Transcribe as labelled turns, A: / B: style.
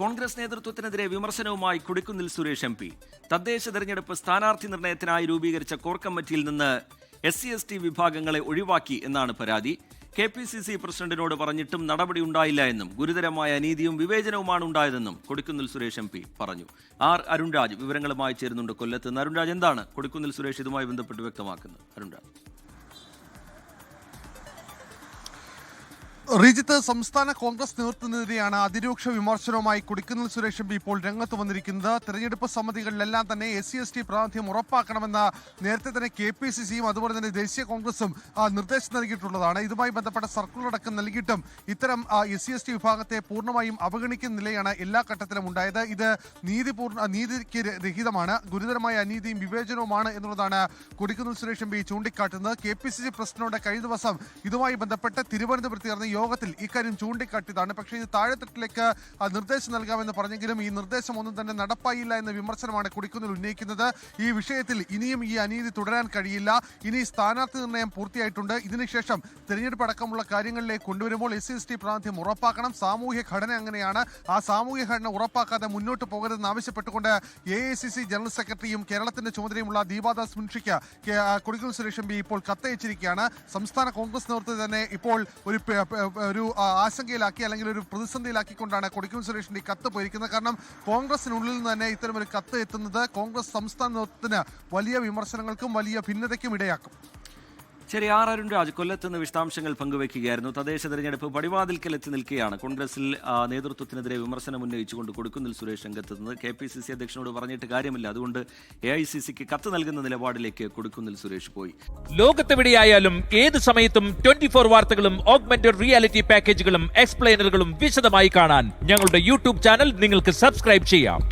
A: കോൺഗ്രസ് നേതൃത്വത്തിനെതിരെ വിമർശനവുമായി Kodikunnil Suresh M P. തദ്ദേശ തെരഞ്ഞെടുപ്പ് സ്ഥാനാർത്ഥി നിർണയത്തിനായി രൂപീകരിച്ച കോർ കമ്മിറ്റിയിൽ നിന്ന് എസ് സി എസ് ടി വിഭാഗങ്ങളെ ഒഴിവാക്കി എന്നാണ് പരാതി. കെ പി സി സി പ്രസിഡന്റിനോട് പറഞ്ഞിട്ടും നടപടി ഉണ്ടായില്ല എന്നും ഗുരുതരമായ അനീതിയും വിവേചനവുമാണ് ഉണ്ടായതെന്നും കൊടിക്കുന്നിൽ സുരേഷ് എം പി പറഞ്ഞു. ആർ അരുൺരാജ് വിവരങ്ങളുമായി ചേരുന്നുണ്ട് കൊല്ലത്ത് അരുൺരാജ് എന്താണ് കൊടിക്കുന്നിൽ സുരേഷ് ഇതുമായി ബന്ധപ്പെട്ട് വ്യക്തമാക്കുന്നത്? അരുൺരാജ്.
B: റീജിത്ത് സംസ്ഥാന കോൺഗ്രസ് നേതൃത്വത്തിനെതിരെയാണ് അതിരൂക്ഷ വിമർശനവുമായി കുടിക്കുന്നിൽ സുരേഷ് എം ഇപ്പോൾ രംഗത്ത് വന്നിരിക്കുന്നത്. തെരഞ്ഞെടുപ്പ് സമിതികളിലെല്ലാം തന്നെ എസ് സി എസ് ടി പ്രാതിനിധ്യം ഉറപ്പാക്കണമെന്ന നേരത്തെ തന്നെ കെ പി സി സിയും അതുപോലെ തന്നെ ദേശീയ കോൺഗ്രസും നിർദ്ദേശം നൽകിയിട്ടുള്ളതാണ്. ഇതുമായി ബന്ധപ്പെട്ട സർക്കുലർ അടക്കം നൽകിയിട്ടും ഇത്തരം എസ് സി എസ് ടി വിഭാഗത്തെ പൂർണമായും അവഗണിക്കുന്ന നിലയാണ് എല്ലാ ഘട്ടത്തിലും ഉണ്ടായത്. ഇത് നീതിപൂർണ നീതിക്ക് രഹിതമാണ് ഗുരുതരമായ അനീതിയും വിവേചനവുമാണ് എന്നുള്ളതാണ് കുടിക്കുന്നിൽ സുരേഷ് എം പി ചൂണ്ടിക്കാട്ടുന്നത്. കെ പി സി സി പ്രസിഡന്റിനോട് കഴിഞ്ഞ ദിവസം ഇതുമായി ബന്ധപ്പെട്ട് തിരുവനന്തപുരത്ത് ചേർന്ന യോഗത്തിൽ ഇക്കാര്യം ചൂണ്ടിക്കാട്ടിയതാണ്. പക്ഷേ ഇത് താഴെത്തട്ടിലേക്ക് നിർദ്ദേശം നൽകാമെന്ന് പറഞ്ഞെങ്കിലും ഈ നിർദ്ദേശം ഒന്നും തന്നെ നടപ്പായില്ല എന്ന വിമർശനമാണ് കുടിക്കുന്നിൽ ഉന്നയിക്കുന്നത്. ഈ വിഷയത്തിൽ ഇനിയും ഈ അനീതി തുടരാൻ കഴിയില്ല. ഇനി സ്ഥാനാർത്ഥി നിർണയം പൂർത്തിയായിട്ടുണ്ട്. ഇതിനുശേഷം തെരഞ്ഞെടുപ്പ് അടക്കമുള്ള കാര്യങ്ങളിലേക്ക് കൊണ്ടുവരുമ്പോൾ എസ് സി എസ് ടി പ്രാതിനിധ്യം ഉറപ്പാക്കണം. സാമൂഹ്യ ഘടന അങ്ങനെയാണ്. ആ സാമൂഹ്യ ഘടന ഉറപ്പാക്കാതെ മുന്നോട്ട് പോകരുതെന്ന് ആവശ്യപ്പെട്ടുകൊണ്ട് A I C C general സെക്രട്ടറിയും കേരളത്തിന്റെ ചുമതലയുമുള്ള ദീപാദാസ് മുൻഷിക്ക് കൊടിക്കുന്നിൽ സുരേഷ് എം പി ഇപ്പോൾ കത്തയച്ചിരിക്കുകയാണ്. സംസ്ഥാന കോൺഗ്രസ് നേതൃത്വം തന്നെ ഇപ്പോൾ ഒരു ഒരു ആശങ്കയിലാക്കി അല്ലെങ്കിൽ ഒരു പ്രതിസന്ധിയിലാക്കിക്കൊണ്ടാണ് കൊടിക്കും സുരേഷിന്റെ കത്ത് പോയിരിക്കുന്നത്. കാരണം കോൺഗ്രസിനുള്ളിൽ നിന്ന് തന്നെ ഇത്തരം ഒരു കത്ത് എത്തുന്നത് കോൺഗ്രസ് സംസ്ഥാന നേതൃത്വത്തിന് വലിയ വിമർശനങ്ങൾക്കും വലിയ ഭിന്നതയ്ക്കും ഇടയാക്കും.
A: ശരി ആർ അരുൺരാജ് കൊല്ലത്ത് നിന്ന് വിശദാംശങ്ങൾ പങ്കുവയ്ക്കുകയായിരുന്നു. തദ്ദേശ തെരഞ്ഞെടുപ്പ് പടിവാതിൽക്കൽ എത്തി നിൽക്കുകയാണ്. കോൺഗ്രസിൽ നേതൃത്വത്തിനെതിരെ വിമർശനം ഉന്നയിച്ചുകൊണ്ട് കൊടുക്കുന്നിൽ സുരേഷ് രംഗത്തെത്തുന്നത് കെ പി സി സി അധ്യക്ഷനോട് പറഞ്ഞിട്ട് കാര്യമില്ല. അതുകൊണ്ട് എ ഐ സി സിക്ക് കത്ത് നൽകുന്ന നിലപാടിലേക്ക് കൊടുക്കുന്നിൽ സുരേഷ് പോയി.
C: ലോകത്തെവിടെയായാലും ഏത് സമയത്തും ട്വന്റി ഫോർ വാർത്തകളും ഓഗ്മെന്റഡ് റിയാലിറ്റി പാക്കേജുകളും എക്സ്പ്ലെയിനറുകളും വിശദമായി കാണാൻ ഞങ്ങളുടെ യൂട്യൂബ് ചാനൽ നിങ്ങൾക്ക് സബ്സ്ക്രൈബ് ചെയ്യാം.